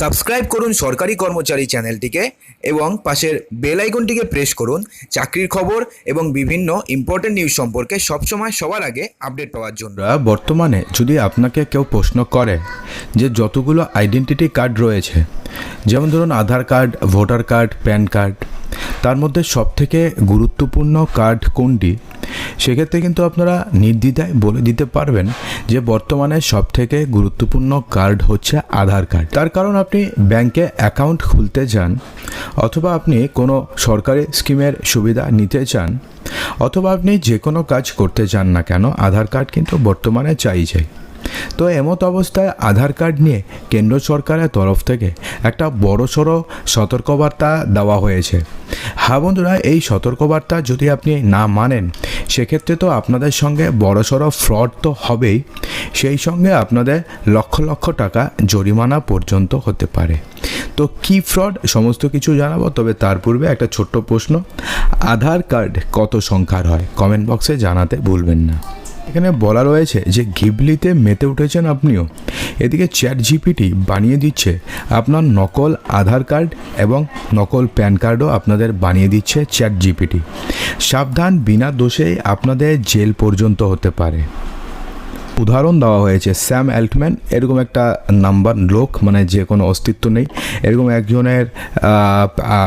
Subscribe করুন সরকারি কর্মচারী চ্যানেলটিকে এবং পাশের বেল আইকনটিকে প্রেস করুন। চাকরির খবর এবং বিভিন্ন ইম্পর্টেন্ট নিউজ সম্পর্কে সবসময় সবার আগে আপডেট পাওয়ার জন্য। বর্তমানে যদি আপনাকে কেউ প্রশ্ন করে যে যতগুলো আইডেন্টিটি কার্ড রয়েছে, যেমন ধরুন Aadhaar card voter card PAN card তার মধ্যে সবথেকে গুরুত্বপূর্ণ কার্ড কোনটি? সেক্ষেত্রে কিন্তু আপনারা নির্দ্বিধায় বলে দিতে পারবেন যে বর্তমানে সবথেকে গুরুত্বপূর্ণ কার্ড হচ্ছে আধার কার্ড। তার কারণ আপনি ব্যাংকে অ্যাকাউন্ট খুলতে চান, অথবা আপনি কোনো সরকারি স্কিমের সুবিধা নিতে চান, অথবা আপনি যে কোনো কাজ করতে চান না কেন, আধার কার্ড কিন্তু বর্তমানে চাই চাই তো এমত অবস্থায় আধার কার্ড নিয়ে কেন্দ্র সরকারের তরফ থেকে একটা বড়সড় সতর্কবার্তা দেওয়া হয়েছে। হ্যাঁ বন্ধুরা, এই সতর্কবার্তা যদি আপনি না মানেন সেক্ষেত্রে তো আপনাদের সঙ্গে বড়সড় ফ্রড তো হবেই। সেই সঙ্গে আপনাদের লক্ষ লক্ষ টাকা জরিমানা পর্যন্ত হতে পারে। তো কি ফ্রড সমস্ত কিছু জানাব, তবে তার পূর্বে একটা ছোট্ট প্রশ্ন। আধার কার্ড কত সংখ্যার হয়? কমেন্ট বক্সে জানাতে ভুলবেন না। এখানে বলা রয়েছে যে ঘিবলিতে মেতে উঠেছেন আপনিও। এদিকে চ্যাট জিপিটি বানিয়ে দিচ্ছে আপনার নকল আধার কার্ড এবং নকল প্যান কার্ডও আপনাদের বানিয়ে দিচ্ছে চ্যাট জিপিটি সাবধান, বিনা দোষেই আপনাদের জেল পর্যন্ত হতে পারে। উদাহরণ দেওয়া হয়েছে। স্যাম অ্যাল্টম্যান, এরকম একটা নাম্বার লোক মানে যে কোনো অস্তিত্ব নেই। এরকম একজনের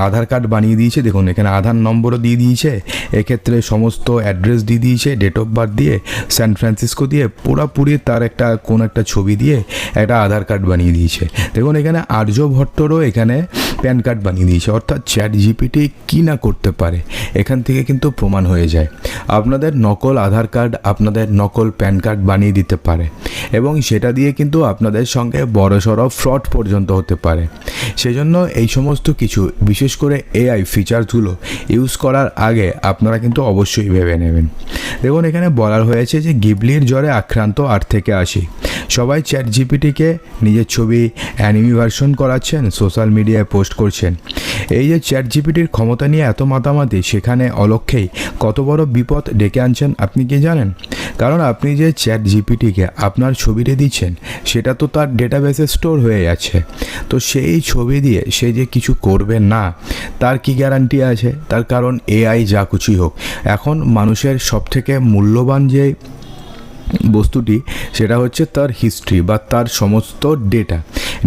আধার কার্ড বানিয়ে দিয়েছে। দেখুন, এখানে আধার নম্বরও দিয়ে দিয়েছে। এক্ষেত্রে সমস্ত অ্যাড্রেস দিয়ে দিয়েছে, ডেট অফ বার্থ দিয়ে, স্যান ফ্রান্সিসকো দিয়ে, পুরাপুরি তার একটা, কোন একটা ছবি দিয়ে একটা আধার কার্ড বানিয়ে দিয়েছে। দেখুন, এখানে আর্যভট্টরও এখানে প্যান কার্ড বানিয়ে দিয়েছে। অর্থাৎ চ্যাট জিপিটি কী না করতে পারে, এখান থেকে কিন্তু প্রমাণ হয়ে যায়। আপনাদের নকল আধার কার্ড, আপনাদের নকল প্যান কার্ড বানিয়ে দিতে পারে এবং সেটা দিয়ে কিন্তু আপনাদের সঙ্গে বড়সড় ফ্রড পর্যন্ত হতে পারে। সেজন্য এই সমস্ত কিছু, বিশেষ করে এআই ফিচারসগুলো ইউজ করার আগে আপনারা কিন্তু অবশ্যই ভেবে নেবেন। দেখুন, এখানে বলার হয়েছে যে গিবলির জ্বরে আক্রান্ত আট থেকে আশি। সবাই চ্যাট জিপিটিকে নিজের ছবি অ্যানিমি ভার্সন করাচ্ছেন সোশ্যাল মিডিয়ায় পোস্ট করছেন। এই যে চ্যাট জিপিটির ক্ষমতা নিয়ে এত মাতামাতি, সেখানে অলক্ষেই কত বড় বিপদ ডেকে আনছেন আপনি কি জানেন? কারণ আপনি যে চ্যাট জিপিটিকে আপনার ছবিতে দিচ্ছেন, সেটা তো তার ডেটাবেসে স্টোর হয়ে যাচ্ছে। তো সেই ছবি দিয়ে সে যে কিছু করবে না, তার কি গ্যারান্টি আছে? তার কারণ এআই যা কিছুই হোক। এখন মানুষের সবথেকে মূল্যবান যে বস্তুটি, সেটা হচ্ছে তার হিস্ট্রি বা তার সমস্ত ডেটা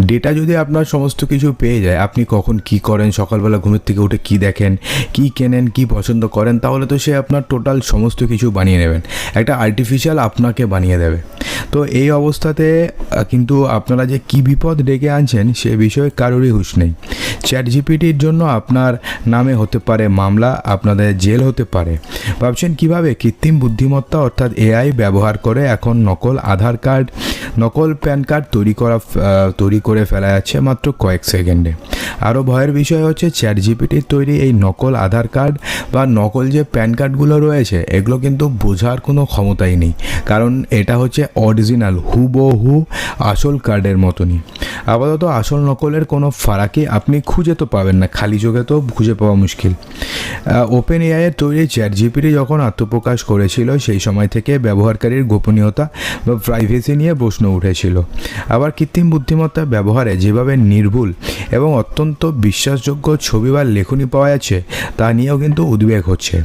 ডেটা যদি আপনার সমস্ত কিছু পেয়ে যায়, আপনি কখন কি করেন, সকালবেলা ঘুমের থেকে উঠে কি দেখেন, কি কেনেন, কি পছন্দ করেন, তাহলে তো সে আপনার টোটাল সমস্ত কিছু বানিয়ে নেবেন। একটা আর্টিফিশিয়াল আপনাকে বানিয়ে দেবে। তো এই অবস্থাতে কিন্তু আপনারা যে কি বিপদ ডেকে আনছেন, সে বিষয়ে কারোরই হুশ নেই। চ্যাট জিপিটির জন্য আপনার নামে হতে পারে মামলা, আপনাদের জেল হতে পারে। ভাবছেন কীভাবে কৃত্রিম বুদ্ধিমত্তা অর্থাৎ এআই ব্যবহার করে এখন নকল আধার কার্ড নকল প্যান কার্ড তৈরি করা তৈরি করে ফেলা যাচ্ছে মাত্র কয়েক সেকেন্ডে। আরও ভয়ের বিষয় হচ্ছে চ্যাট জিপিটির তৈরি এই নকল আধার কার্ড বা নকল যে প্যান কার্ডগুলো রয়েছে, এগুলো কিন্তু বোঝার কোনো ক্ষমতাই নেই। কারণ এটা হচ্ছে অরিজিনাল হুবহু আসল কার্ডের মতনই। আপাতত আসল নকলের কোনো ফারাকই আপনি খুঁজে তো পাবেন না, খালি চোখে তো খুঁজে পাওয়া মুশকিল। ওপেন এআইয়ের তৈরি চ্যাট জিপিটি যখন আত্মপ্রকাশ করেছিল, সেই সময় থেকে ব্যবহারকারীর গোপনীয়তা বা প্রাইভেসি নিয়ে প্রশ্ন উঠেছিল। আবার কৃত্রিম বুদ্ধিমত্তা ব্যবহারে যেভাবে নির্ভুল এবং অত্যন্ত বিশ্বাসযোগ্য ছবি বা লেখনী পাওয়া যাচ্ছে, তা নিয়েও কিন্তু উদ্বেগ হচ্ছে।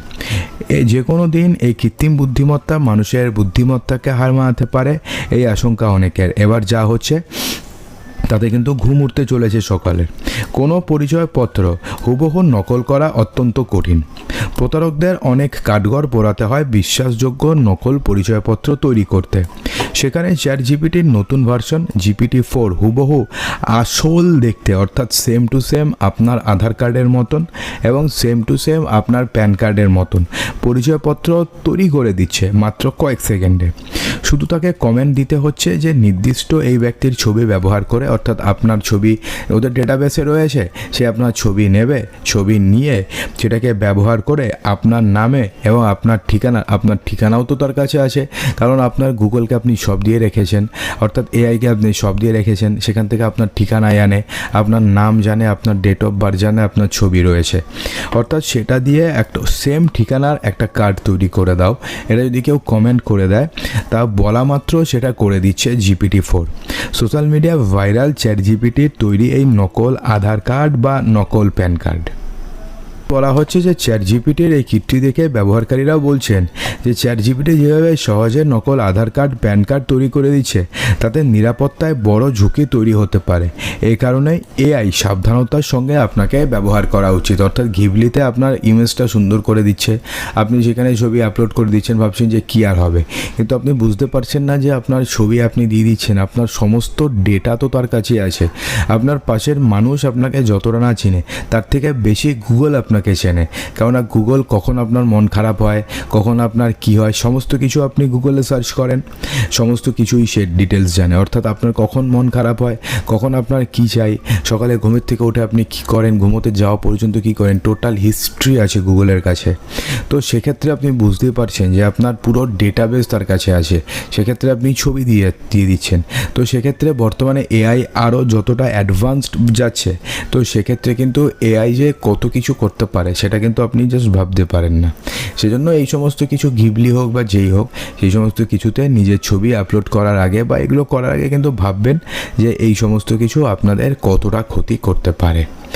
যে কোনো দিন এই কৃত্রিম বুদ্ধিমত্তা মানুষের বুদ্ধিমত্তাকে হার মানাতে পারে, এই আশঙ্কা অনেকের। এবার যা হচ্ছে, তাতে কিন্তু ঘুম উঠতে চলেছে সকালে। কোনো পরিচয়পত্র হুবহু নকল করা অত্যন্ত কঠিন। প্রতারকদের অনেক কাঠগড় পোড়াতে হয় বিশ্বাসযোগ্য নকল পরিচয়পত্র তৈরি করতে। সেখানে চ্যাট জিপিটির নতুন ভার্সন জিপিটি ফোর হুবহু আসল দেখতে, অর্থাৎ সেম টু সেম আপনার আধার কার্ডের মতন এবং সেম টু সেম আপনার প্যান কার্ডের মতন। পরিচয়পত্র তৈরি করে দিচ্ছে মাত্র কয়েক সেকেন্ডে। শুধু তাকে কমেন্ট দিতে হচ্ছে যে নির্দিষ্ট এই ব্যক্তির ছবি ব্যবহার করে, অর্থাৎ আপনার ছবি ওদের ডেটাবেসে রয়েছে, সে আপনার ছবি নেবে, ছবি নিয়ে সেটাকে ব্যবহার করে আপনার নামে এবং আপনার ঠিকানা, আপনার ঠিকানাও তো তার কাছে আছে, কারণ আপনার গুগলকে আপনি সব দিয়ে রেখেছেন, অর্থাৎ এআইকে আপনি সব দিয়ে রেখেছেন, সেখান থেকে আপনার ঠিকানায় আনে, আপনার নাম জানে, আপনার ডেট অফ বার্থ জানে, আপনার ছবি রয়েছে। অর্থাৎ সেটা দিয়ে একটা সেম ঠিকানার একটা কার্ড তৈরি করে দাও। এটা যদি কেউ কমেন্ট করে দেয় তা বলা মাত্র সেটা করে দিচ্ছে GPT four. Social media viral chat জিপিটির তৈরি এই নকল আধার কার্ড বা নকল প্যান কার্ড। বলা হচ্ছে যে চ্যাট জিপিটির এই কিটটি দেখে ব্যবহারকারীরাও বলছেন যে চ্যাট জিপিটি যেভাবে সহজে নকল আধার কার্ড, প্যান কার্ড তৈরি করে দিচ্ছে, তাতে নিরাপত্তায় বড় ঝুঁকি তৈরি হতে পারে। এই কারণে এআই সাবধানতার সঙ্গে আপনাকে ব্যবহার করা উচিত। অর্থাৎ ঘিবলিতে আপনার ইমেজটা সুন্দর করে দিচ্ছে। আপনি যেখানে ছবি আপলোড করে দিচ্ছেন, ভাবছেন যে কী আর হবে। কিন্তু আপনি বুঝতে পারছেন না যে আপনার ছবি আপনি দিয়ে দিচ্ছেন। আপনার সমস্ত ডেটা তো তার কাছে আছে। আপনার পাশের মানুষ আপনাকে যতটা না চিনে, তার থেকে বেশি গুগল আপনাকে চেনে। কেননা গুগল কখন আপনার মন খারাপ হয়, কখন আপনার কি হয়, সমস্ত কিছু আপনি গুগলে সার্চ করেন। সমস্ত কিছুই সে ডিটেলস জানে। অর্থাৎ আপনার কখন মন খারাপ হয়, কখন আপনার কি চাই, সকালে ঘুমের থেকে উঠে আপনি কি করেন, ঘুমোতে যাওয়া পর্যন্ত কি করেন, টোটাল হিস্ট্রি আছে গুগলের কাছে। তো সেক্ষেত্রে আপনি বুঝতেই পারছেন যে আপনার পুরো ডেটাবেস তার কাছে আছে। সেক্ষেত্রে আপনি ছবি দিয়ে দিয়ে দিচ্ছেন। তো সেক্ষেত্রে বর্তমানে এআই আরও যতটা অ্যাডভান্সড যাচ্ছে, তো সেক্ষেত্রে কিন্তু এআই যে কত কিছু করতে পারে, সেটা কিন্তু আপনি জাস্ট ভাবতে পারেন না। সেজন্য এই সমস্ত কিছু ঘিবলি হোক বা যেই হোক, সেই সমস্ত কিছুতে নিজের ছবি আপলোড করার আগে বা এগুলো করার আগে কিন্তু ভাববেন যে এই সমস্ত কিছু আপনাদের কতটা ক্ষতি করতে পারে।